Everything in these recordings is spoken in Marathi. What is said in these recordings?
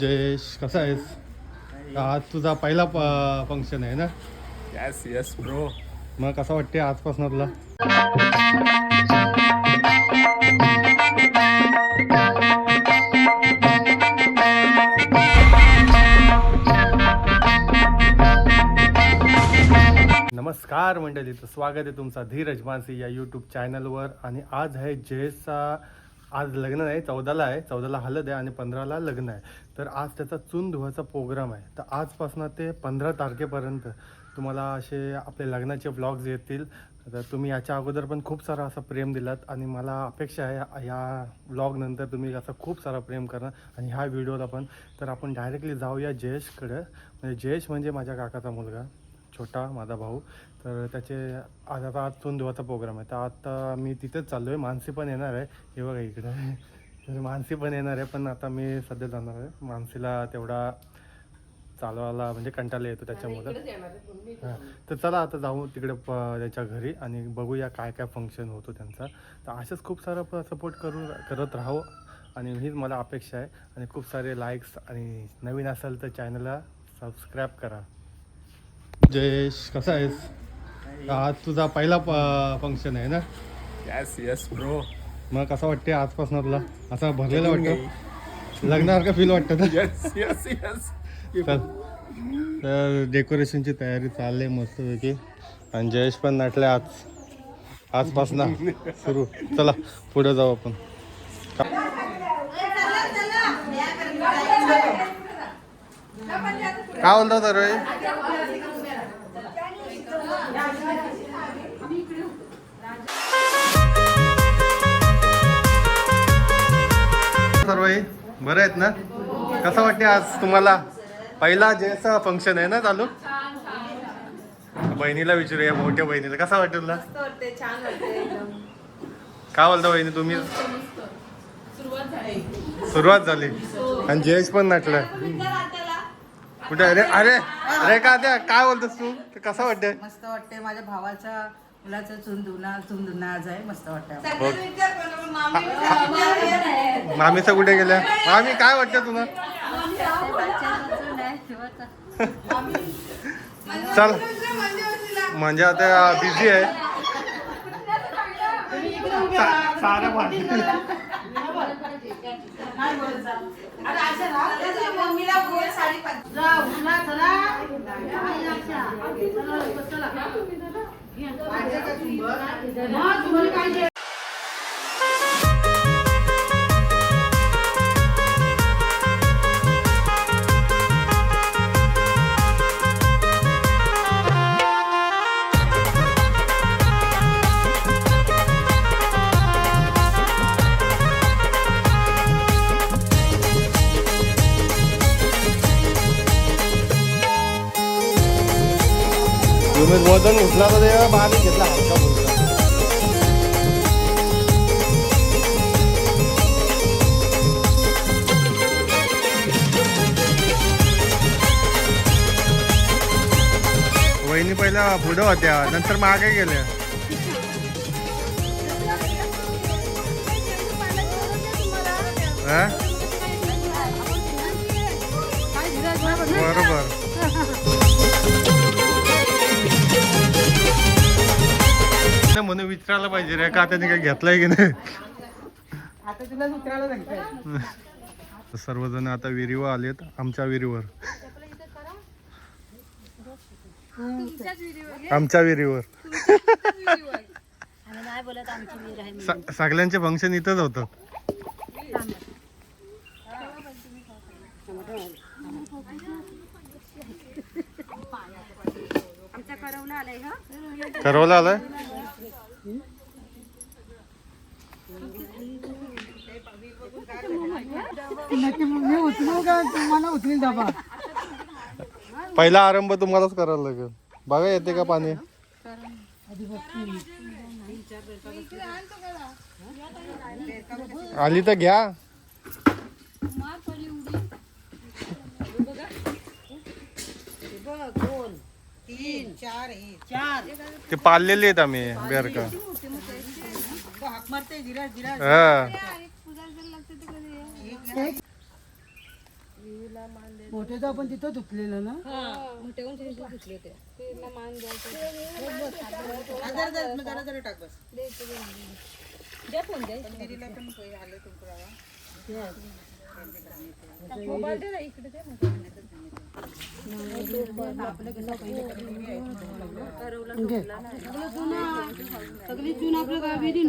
जयेश कसा आहेस? आज तुझा पहिला फंक्शन आहे ना? येस येस ब्रो मग कसं वाटते आजपासून तुला नमस्कार मंडळी तर स्वागत आहे तुमचा धीरज मानसी या यूट्यूब चॅनलवर आणि आज आहे जयेशचा आज लग्न नाही चौदाला आहे. चौदाला हलद आहे आणि पंधराला लग्न आहे. तर आज त्याचा चून धुवाचा प्रोग्राम आहे. तर आजपासून ते पंधरा तारखेपर्यंत तुम्हाला असे आपले लग्नाचे ब्लॉग्स येतील. तर तुम्ही याच्या अगोदर पण खूप सारा असं प्रेम दिलात. आणि मला अपेक्षा आहे या ब्लॉगनंतर तुम्ही असा खूप सारा प्रेम करा आणि ह्या व्हिडिओला पण. तर आपण डायरेक्टली जाऊया जयेशकडं. म्हणजे जयेश म्हणजे माझ्या काकाचा मुलगा. छोटा माझा भाऊ. तर त्याचे आज आता आज चून धुवाचा प्रोग्राम आहे. तर आता मी तिथेच चाललो आहे मानसी पण येणार आहे. हे बघा इकडे. तर मानसी पण येणार आहे. पण आता मी सध्या जाणार आहे. मानसीला तेवढा चालवायला म्हणजे कंटाळा येतो त्याच्यामुळं. हां. तर चला आता जाऊ तिकडे प त्याच्या घरी आणि बघूया काय काय फंक्शन होतो त्यांचा. तर असेच खूप सारा सपोर्ट करू करत राहू. आणि हीच मला अपेक्षा आहे. आणि खूप सारे लाईक्स आणि नवीन असेल तर चॅनलला सबस्क्राईब करा. जयेश कसा आहेस? आज तुझा पहिला फंक्शन आहे ना? येस येस ब्रो मग कसं वाटते आजपासून तुला असं भरलेलं वाटतं लग्नासारखं फील वाटतं ना? येस येस येस चल. तर डेकोरेशनची तयारी चालली आहे मस्तपैकी. आणि जयेश पण नाटले आज. आजपासून सुरू. चला पुढे जाऊ आपण. काय बोलतो तर सर्व बरं आहेत ना? कसं वाटते आज तुम्हाला? पहिला जयचा फंक्शन आहे ना चालू? बहिणीला विचारूया मोठ्या बहिणीला. कसा वाटते तुला? मस्त वाटते छान वाटते एकदम. काय बोलता बहिणी तुम्ही? सुरुवात झाली. आणि जयेश पण नाटलं कुठे? अरे अरे अरे का त्या? काय बोलतोस तू? ते कसं वाटते मस्त वाटते माझ्या भावाच्या मुलाचं चुंदुना चुंदुना आज आहे. मस्त वाटतं मामीचं कुठे गेल्या मामी काय वाटतं तुला? चल. म्हणजे आता बिझी आहे. मम्मीला तुम्ही वजन उचला तर ते बाहेर घेतला. हलका फुलका वहिनी पहिल्या पुढं होत्या नंतर मागे गेल्या. हा? बरोबर. म्हणून विचारायला पाहिजे रे का त्याने काय घेतलाय की नाही? आता तुला सर्वजण आता विहिरीवर आलेत आमच्या विहिरीवर आमच्या विहिरीवर स- सगळ्यांचे फंक्शन इथंच होतं. करवला आलाय? मी उचलू का? तुम्हाला उचलील डबा. पहिला आरंभ तुम्हालाच करायला लागेल. बघा येते का पाणी? आली तर घ्या. तीन चार चार ते पाळलेले आहेत आम्ही बेरका. हाक मारते धीरज धीरज हा. मोठे तर आपण तिथं धुतलेलं ना? जरा जरा मग जरा जरा टाक बस. दीदीला पण पै- आलं तुमचं बाबा.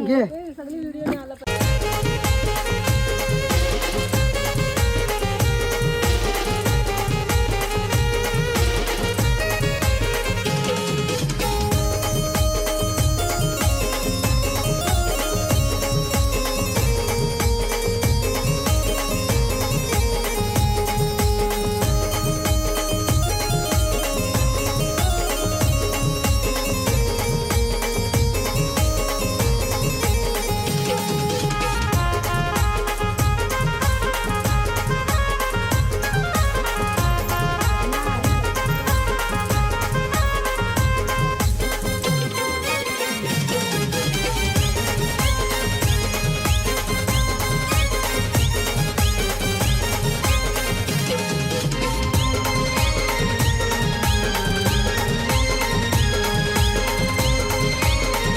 घे.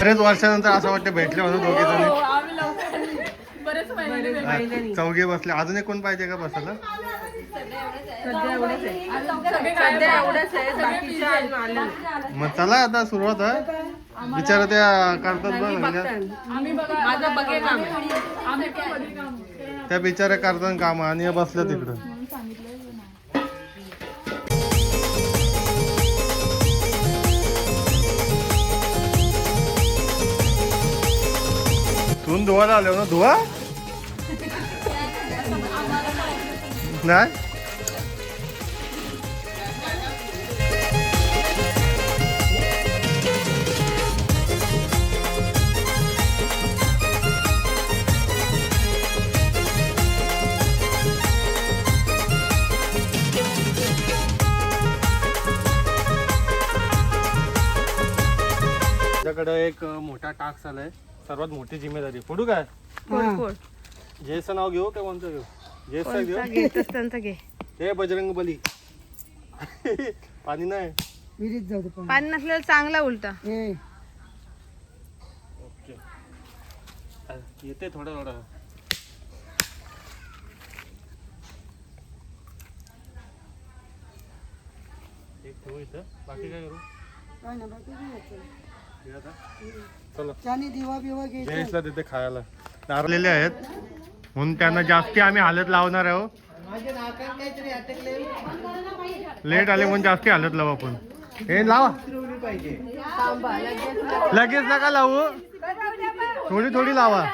बरेच वर्षानंतर असं वाटतं भेटले म्हणून दोघे जण. चौघे बसले. अजून एक कोण पाहिजे का बसायला. मग चला आता सुरुवात आहे बिचारा त्या करतात बघ म्हणजे माझं बघे काम. आहे. त्या बिचाऱ्या करतात काम आणि हे बसल्या तिकडं. तून धुवायला आलो ना धुवा? नाही? माझ्याकडे एक मोठा टास्क आलाय. सर्वात मोठी जिम्मेदारी. फोडू काय? जयचं नाव घेऊ का कोणतं घेऊ? जयचं घेऊ? त्यांचं घे. हे बजरंग बली. पाणी नाही? विहिरीत जाऊ दे पण. पाणी नसलेलं चांगला उलटा. हे ओके. येते थोडं थोडं. एक ठेवू इथं. बाकी काय करू? काय बाकी काय. चलो. त्याने दिवा बिवा घ्यायचा जयेशला देते खायला. नारलेले आहेत. म्हणून त्यांना जास्ती आम्ही हालत लावणार आहोत लेट आले म्हणून जास्ती हालत लावू आपण. हे लावा. लगेच नका लावू. थोडी थोडी लावा.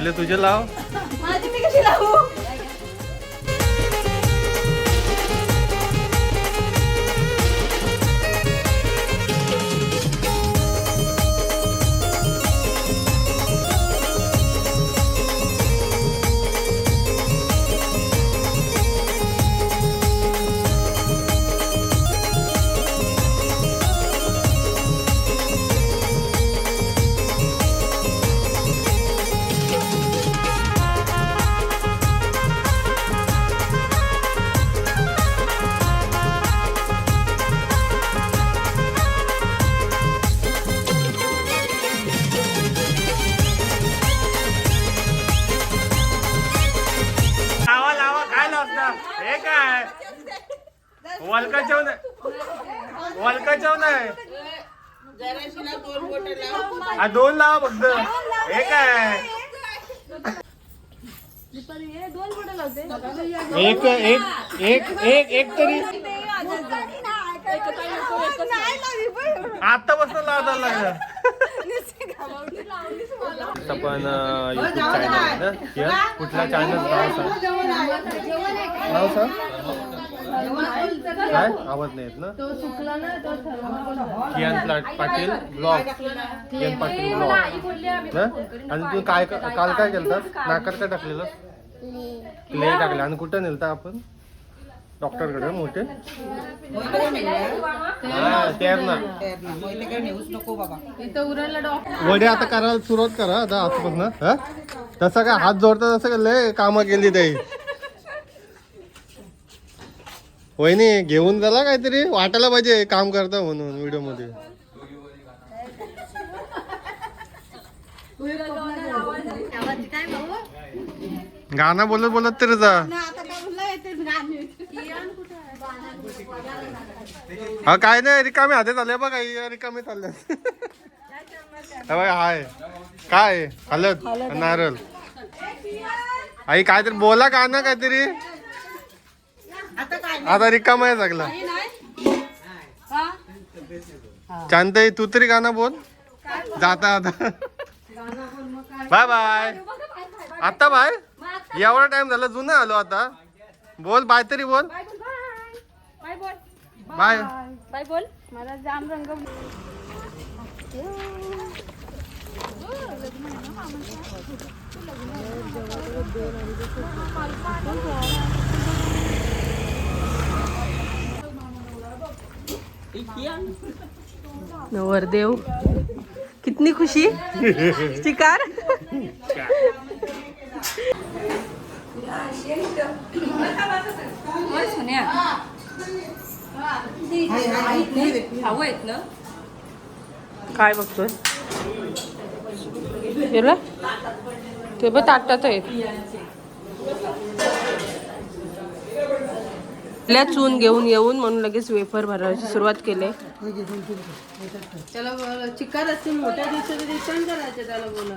पहिले तुझे लाव हे काय? वलकाच्या नाही जराशीला दोन बोटं दोन लावा फक्त. हे काय? एक एक एक एक एक तरी आता बसून लावता लागलं. आपण युट्यूब चॅनल आहे ना किरण? कुठला चॅनल नाव सांग. काय? आवाज नाही येत ना? प्ला- पाटील ब्लॉग. किरण पाटील ब्लॉग. ना? आणि तू काय काल काय केलं नाकार काय टाकलेलं? क्ले टाकले. आणि कुठं नेलता आपण? डॉक्टरकडे मोठे? हा, वडे आता करायला सुरुवात करा आता आजपासून हा? तसं काय हात जोडता तसं काय लय कामं केली ताई वहिनी घेऊन झाला काहीतरी वाटायला पाहिजे काम करता म्हणून व्हिडिओमध्ये गाणं बोलत बोलत तरी जा. हा काय नाही रिकामे हाते चालले बघा रिकामे चालले बघा, हाय. काय? हलद नारळ. आई काहीतरी बोला गाणं काहीतरी? आता रिकाम आहे सगळं. चांदई तू तरी गाणं बोल. जाता आता. Bye bye. आता बाय? एवढा टाइम झाला जुना आलो आता. बोल बाय तरी बोल. बाय. बाय बोल. मला जाम रंग नवरदेव कितनी खुशी? शिकार? भाऊ आहेत ना? काय बघतोय? गेलं? ते बघ ताटात आहेत. आपल्या चून घेऊन येऊन म्हणून लगेच वेफर भरायची सुरुवात केली. त्याला चिकार असतील मोठ्या दिवसात रिटर्न करायचे त्याला बोला